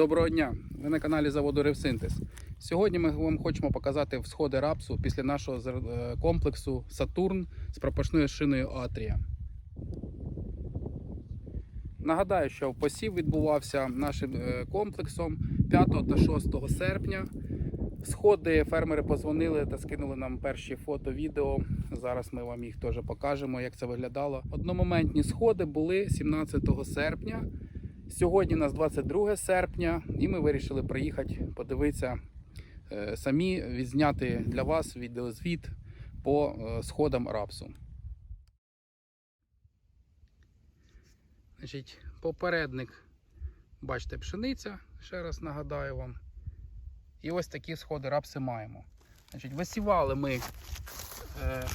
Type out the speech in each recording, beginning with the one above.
Доброго дня! Ви на каналі заводу Ревсинтез. Сьогодні ми вам хочемо показати всходи рапсу після нашого е, комплексу Сатурн з пропашною шиною Атрія. Нагадаю, що посів відбувався нашим е, комплексом 5 та 6 серпня. Сходи фермери позвонили та скинули нам перші фото, відео. Зараз ми вам їх теж покажемо, як це виглядало. Одномоментні сходи були 17 серпня. Сьогодні у нас 22 серпня, і ми вирішили приїхати подивитися е, самі, відзняти для вас відеозвіт по е, сходам рапсу. Значить, попередник, бачите, пшениця, ще раз нагадаю вам. І ось такі сходи рапси маємо. Значить, висівали ми е,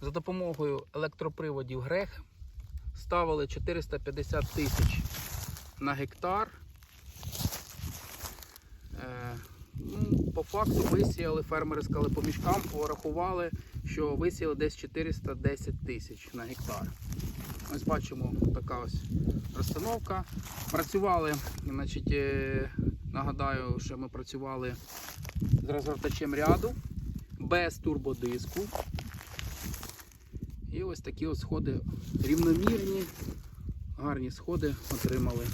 за допомогою електроприводів Грех, ставили 450 тисяч на гектар. Е, ну, по факту висіяли, фермери сказали по мішкам, порахували, що висіяли десь 410 тисяч на гектар. Ось бачимо така ось розстановка. Працювали, значить, е, нагадаю, що ми працювали з розгортачем ряду без турбодиску. І ось такі ось сходи рівномірні, гарні сходи отримали.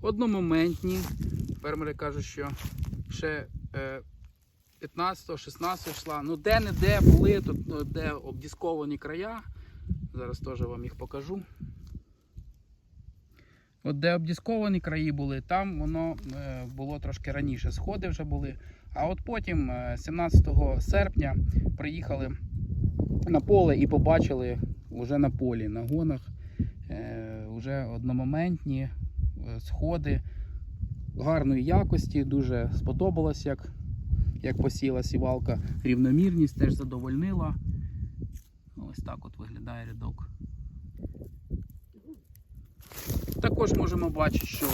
Одномоментні. Фермери кажуть, що ще 15-16 йшла. Ну де-не-де були, тут ну, де обдісковані края. Зараз теж вам їх покажу. От де обдісковані краї були, там воно е, було трошки раніше. Сходи вже були. А от потім, е, 17 серпня, приїхали на поле і побачили вже на полі, на гонах, е, вже одномоментні е, сходи гарної якості. Дуже сподобалось, як, як посіла сівалка. Рівномірність теж задовольнила. Ось так от виглядає рядок. Також можемо бачити, що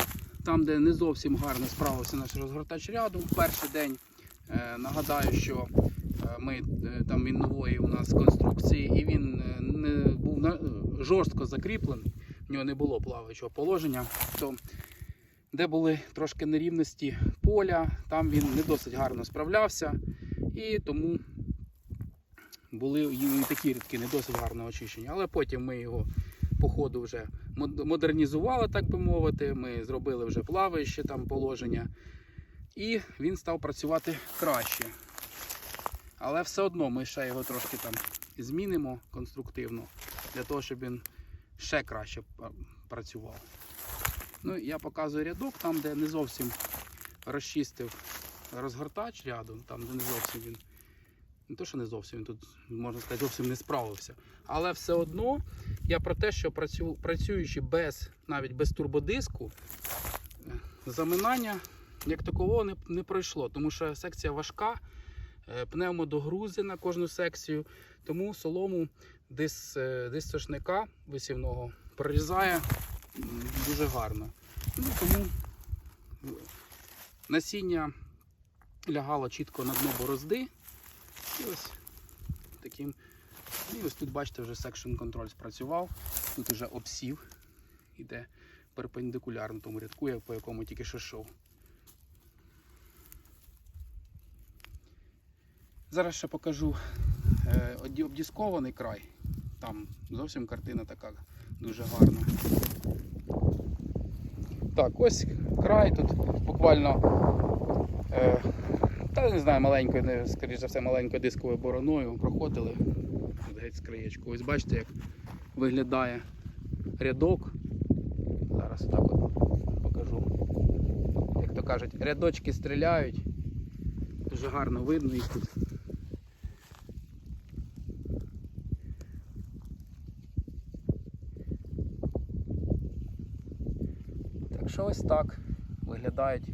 там, де не зовсім гарно справився наш розгортач ряду, в перший день е, нагадаю, що е, ми е, там він нової у нас конструкції, і він е, не був жорстко закріплений, в нього не було плаваючого положення. То де були трошки нерівності поля, там він не досить гарно справлявся, і тому були і такі рядки не досить гарно очищені. Але потім ми його по ходу вже модернізували, так би мовити. Ми зробили вже плаваюче там положення, і він став працювати краще. Але все одно ми ще його трошки там змінимо конструктивно, для того, щоб він ще краще працював. Ну, я показую рядок, там, де не зовсім розчистив розгортач ряду, там, де не зовсім він. Не то, що не зовсім він тут, можна сказати, зовсім не справився. Але все одно я про те, що працю, працюючи без, навіть без турбодиску, заминання як такового не, не пройшло, тому що секція важка, пневмодогрузи на кожну секцію, тому солому дис, е, дисцошника висівного прорізає дуже гарно. Ну, тому е, насіння лягало чітко на дно борозди. І ось таким. І ось тут, бачите, вже секшн контроль спрацював. Тут вже обсів. Іде перпендикулярно тому рядку, по якому тільки що йшов. Зараз ще покажу е, обдіскований край. Там зовсім картина така дуже гарна. Так, ось край тут буквально. Е, та не знаю, маленькою, скоріш за все, маленькою дисковою бороною проходили геть з краєчку. Ось бачите, як виглядає рядок. Зараз так от покажу. Як то кажуть, рядочки стріляють. Дуже гарно видно їх тут. Що ось так виглядають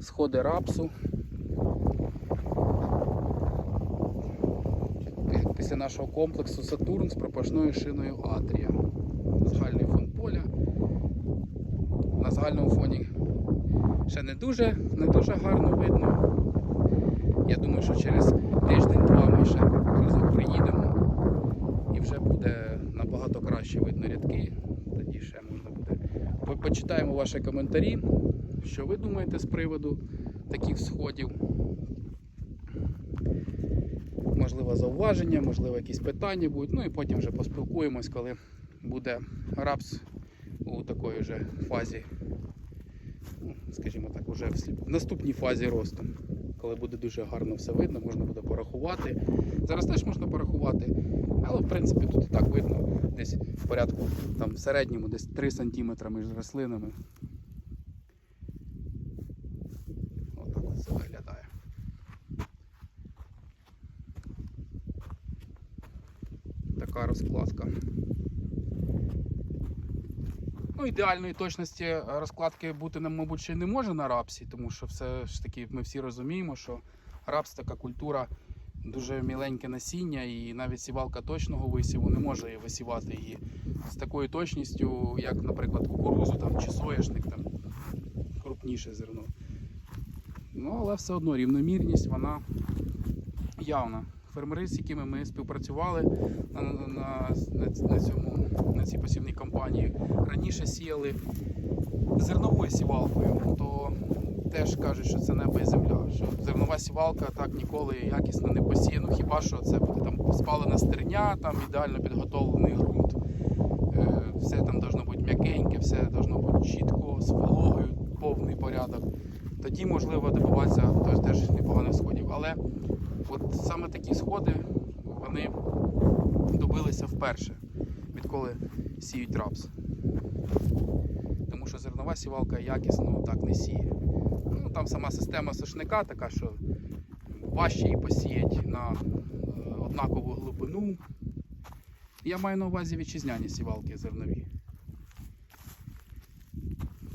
сходи рапсу. Пі- Після нашого комплексу Сатурн з пропашною шиною Атрія. Загальний фон поля. На загальному фоні ще не дуже, не дуже гарно видно. Я думаю, що через тиждень-два ми ще разом приїдемо і вже буде набагато краще видно рядки. Тоді ще можна почитаємо ваші коментарі, що ви думаєте з приводу таких сходів. Можливо, зауваження, можливо, якісь питання будуть. Ну і потім вже поспілкуємось, коли буде рапс у такої вже фазі, ну, скажімо так, уже в в наступній фазі росту. Коли буде дуже гарно все видно, можна буде порахувати. Зараз теж можна порахувати, але в принципі тут і так видно десь в порядку там в середньому десь 3 см між рослинами. Отак от це виглядає. Така розкладка. Ну, ідеальної точності е, розкладки бути мабуть, ще не може на рапсі, тому що все ж таки ми всі розуміємо, що рапс така культура дуже міленьке насіння, і навіть сівалка точного висіву не може висівати її з такою точністю, як, наприклад, кукурузу там, чи соняшник, там, крупніше зерно. Ну, але все одно рівномірність вона явна. Фермери, з якими ми співпрацювали на, на, на, цьому, на цій посівній кампанії, раніше сіяли зерновою сівалкою, то теж кажуть, що це небо і земля. Що зернова сівалка так ніколи якісно не посіє. Ну хіба що це буде там спалена стерня, там ідеально підготовлений ґрунт, е, все там должно бути м'якеньке, все должно бути чітко, з вологою, повний порядок. Тоді можливо добиватися теж, теж непоганих сходів. Але от саме такі сходи вони добилися вперше, відколи сіють рапс. Тому що зернова сівалка якісно так не сіє. Ну, там сама система сушника така, що важче її посіять на е, однакову глибину. Я маю на увазі вітчизняні сівалки зернові.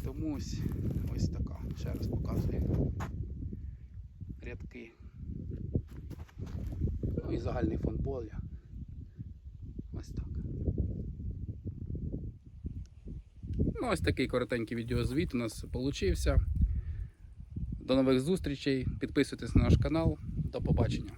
Тому ось, ось така. Ще раз показую. Рядки. Ну і загальний фон поля. Ось так. Ну, ось такий коротенький відеозвіт у нас получився. До нових зустрічей. Підписуйтесь на наш канал. До побачення.